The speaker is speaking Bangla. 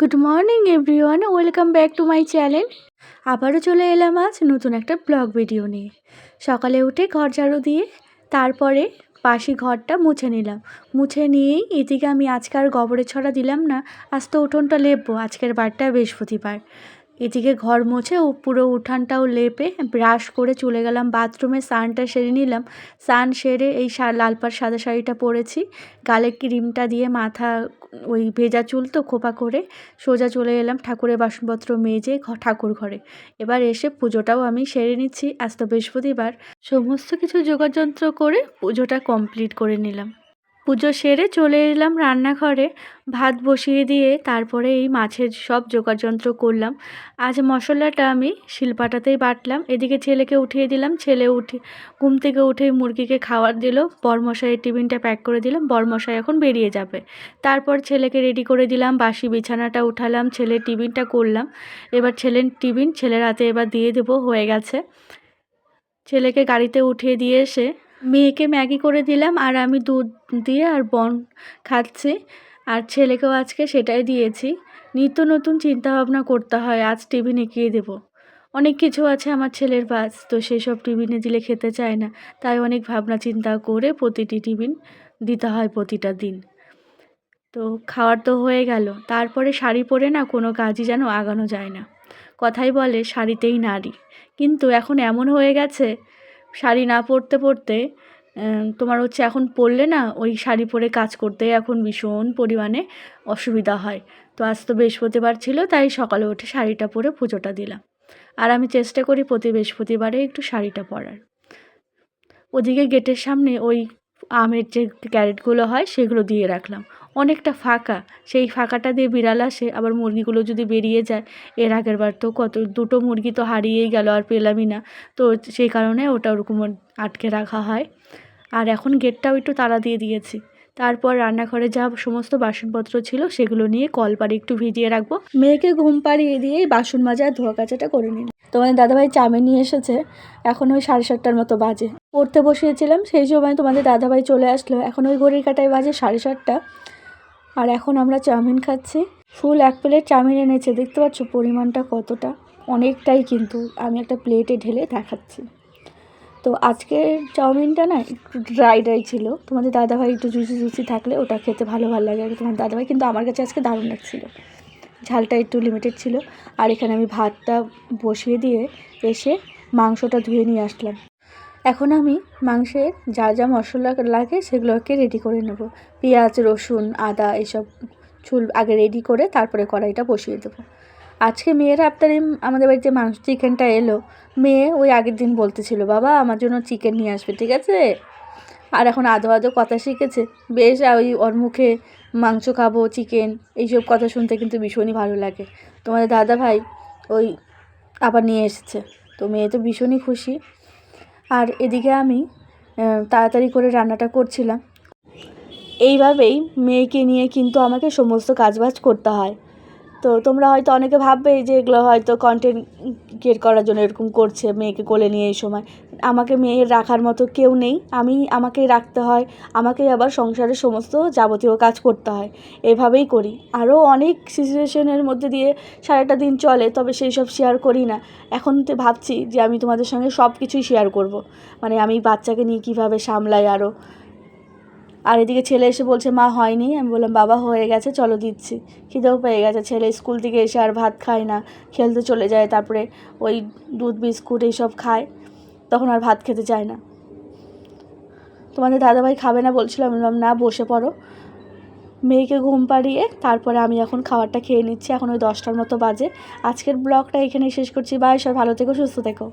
Good morning everyone welcome back to my channel আবারও চলে এলাম আজ নতুন একটা ব্লগ ভিডিও নিয়ে। সকালে উঠে ঘর ঝাড়ু দিয়ে তারপরে পাশি ঘরটা মুছে নিলাম। মুছে নিয়েই এদিকে আমি আজকে আর গোবরের ছড়া দিলাম না। আজ তো উঠোনটা লেপবো। আজকের বারটা বৃহস্পতিবার। এদিকে ঘর মুছে ও পুরো উঠানটাও লেপে ব্রাশ করে চলে গেলাম বাথরুমে, স্নানটা সেরে নিলাম। স্নান সেরে এই সা- লাল পাড় সাদা শাড়িটা পরেছি। গালে ক্রিমটা দিয়ে মাথা, ওই ভেজা চুল তো খোপা করে সোজা চলে এলাম ঠাকুরের বাসনপত্র মেজে ঠাকুর ঘরে। এবার এসে পুজোটাও আমি সেরে নিচ্ছি। আজ তো বৃহস্পতিবার। সমস্ত কিছু যোগাযন্ত্র করে পুজোটা কমপ্লিট করে নিলাম। পুজো সেরে চলে এলাম রান্নাঘরে। ভাত বসিয়ে দিয়ে তারপরে এই মাছের সব যোগাযন্ত্র করলাম। আজ মশলাটা আমি শিলপাটাতেই বাটলাম। এদিকে ছেলেকে উঠিয়ে দিলাম। ছেলে উঠে ঘুম থেকে উঠে মুরগিকে খাওয়ার দিল। বরমশাইয়ের টিফিনটা প্যাক করে দিলাম। বরমশাই এখন বেরিয়ে যাবে। তারপর ছেলেকে রেডি করে দিলাম। বাসি বিছানাটা উঠালাম। ছেলের টিফিনটা করলাম। এবার ছেলের টিফিন ছেলের হাতে এবার দিয়ে দেবো। হয়ে গেছে। ছেলেকে গাড়িতে উঠিয়ে দিয়ে এসে মেয়েকে ম্যাগি করে দিলাম আর আমি দুধ দিয়ে আর বন খাচ্ছি। আর ছেলেকেও আজকে সেটাই দিয়েছি। নিত্য নতুন চিন্তাভাবনা করতে হয়, আজ টিফিনে কী দেবো। অনেক কিছু আছে আমার ছেলের বাস, তো সেসব টিফিনে দিলে খেতে চায় না। তাই অনেক ভাবনা চিন্তা করে প্রতিটি টিফিন দিতে হয় প্রতিটা দিন। তো খাওয়ার তো হয়ে গেল। তারপরে শাড়ি পরে না কোনো কাজই যেন আগানো যায় না। কথাই বলে শাড়িতেই নারী। কিন্তু এখন এমন হয়ে গেছে শাড়ি না পরতে পরতে তোমার হচ্ছে এখন পরলে না ওই শাড়ি পরে কাজ করতে এখন ভীষণ পরিমাণে অসুবিধা হয়। তো আজ তো বৃহস্পতিবার ছিল, তাই সকালে উঠে শাড়িটা পরে পুজোটা দিলাম। আর আমি চেষ্টা করি প্রতি বৃহস্পতিবারে একটু শাড়িটা পরার। ওদিকে গেটের সামনে ওই আমের যে ক্যারেটগুলো হয়, সেগুলো দিয়ে রাখলাম। অনেকটা ফাঁকা। সেই ফাঁকাটা দিয়ে বিড়াল আসে, আবার মুরগিগুলো যদি বেরিয়ে যায়, এর আগের বার তো কত, দুটো মুরগি তো হারিয়েই গেল আর পেলামই না। তো সেই কারণে ওটা ওরকম আটকে রাখা হয়। আর এখন গেটটাও একটু তালা দিয়ে দিয়েছি। তারপর রান্নাঘরে যা সমস্ত বাসনপত্র ছিল, সেগুলো নিয়ে কলপারে একটু ভিজিয়ে রাখব। মেয়েকে ঘুম পাড়িয়ে দিয়েই বাসন মাজা ধোয়া কাচাটা করে নিন তোমাদের দাদাভাই চামে নিয়ে এসেছে। এখন ওই সাড়ে সাতটার মতো বাজে। পড়তে বসিয়েছিলাম, সেই সময় তোমাদের দাদাভাই চলে আসলো। এখন ওই ঘড়ির কাটায় বাজে সাড়ে সাতটা। আর এখন আমরা চাউমিন খাচ্ছি। ফুল এক প্লেট চাউমিন এনেছে, দেখতে পাচ্ছ পরিমাণটা কতটা? অনেকটাই কিন্তু আমি একটা প্লেটে ঢেলে দেখাচ্ছি। তো আজকে চাউমিনটা না একটু ড্রাই ড্রাই ছিল। তোমাদের দাদাভাই একটু জুসি জুসি থাকলে ওটা খেতে ভালো ভালো লাগে। আর তোমার দাদাভাই কিন্তু আমার কাছে আজকে দারুণ লাগছিল। ঝালটা একটু লিমিটেড ছিল। আর এখানে আমি ভাতটা বসিয়ে দিয়ে এসে মাংসটা ধুয়ে নিয়ে আসলাম। এখন আমি মাংসের যা যা মশলা লাগে সেগুলোকে রেডি করে নেব। পেঁয়াজ, রসুন, আদা এসব চুল আগে রেডি করে তারপরে কড়াইটা বসিয়ে দেবো। আজকে মেয়ের আফতারে আমাদের বাড়িতে মাংস চিকেনটা এলো। মেয়ে ওই আগের দিন বলতেছিল, বাবা, আমার জন্য চিকেন নিয়ে আসবে, ঠিক আছে? আর এখন আদো আদো কথা শিখেছে। বেশ ওই ওর মুখে মাংস খাব, চিকেন, এইসব কথা শুনতে কিন্তু ভীষণই ভালো লাগে। তোমাদের দাদা ভাই ওই আবার নিয়ে এসেছে। তো মেয়ে তো ভীষণই খুশি। আর এদিকে আমি তাড়াতাড়ি করে রান্নাটা করছিলাম। এইভাবেই মেয়েকে নিয়ে কিন্তু আমাকে সমস্ত কাজবাজ করতে হয়। তো তোমরা হয়তো অনেকে ভাববে যে এগুলো হয়তো কন্টেন্ট ক্রিয়েট করার জন্য এরকম করছে মেয়েকে কোলে নিয়ে এই সময়। আমাকে মেয়ের রাখার মতো কেউ নেই। আমি, আমাকেই রাখতে হয়। আমাকেই আবার সংসারের সমস্ত যাবতীয় কাজ করতে হয়। এভাবেই করি। আরও অনেক সিচুয়েশনের মধ্যে দিয়ে সারাটা দিন চলে, তবে সেই সব শেয়ার করি না। এখন তো ভাবছি যে আমি তোমাদের সঙ্গে সব কিছুই শেয়ার করব। মানে আমি বাচ্চাকে নিয়ে কীভাবে সামলাই আরও। আর এদিকে ছেলে এসে বলছে, মা, হয়নি। আমি বললাম, বাবা হয়ে গেছে, চলো দিচ্ছি। খিদেও পেয়ে গেছে, ছেলে স্কুল থেকে এসে আর ভাত খায় না, খেলতে চলে যায়, তারপরে ওই দুধ, বিস্কুট এইসব খায়, তখন আর ভাত খেতে চায় না। তোমাদের দাদাভাই খাবে না বলছিলাম আমি বললাম, না, বসে পড়ো। মেয়েকে ঘুম পাড়িয়ে তারপরে আমি এখন খাবারটা খেয়ে নিচ্ছি, এখন ওই দশটার মতো বাজে। আজকের ব্লগটা এখানেই শেষ করছি। বাই, সবাই ভালো থেকো, সুস্থ থেকো।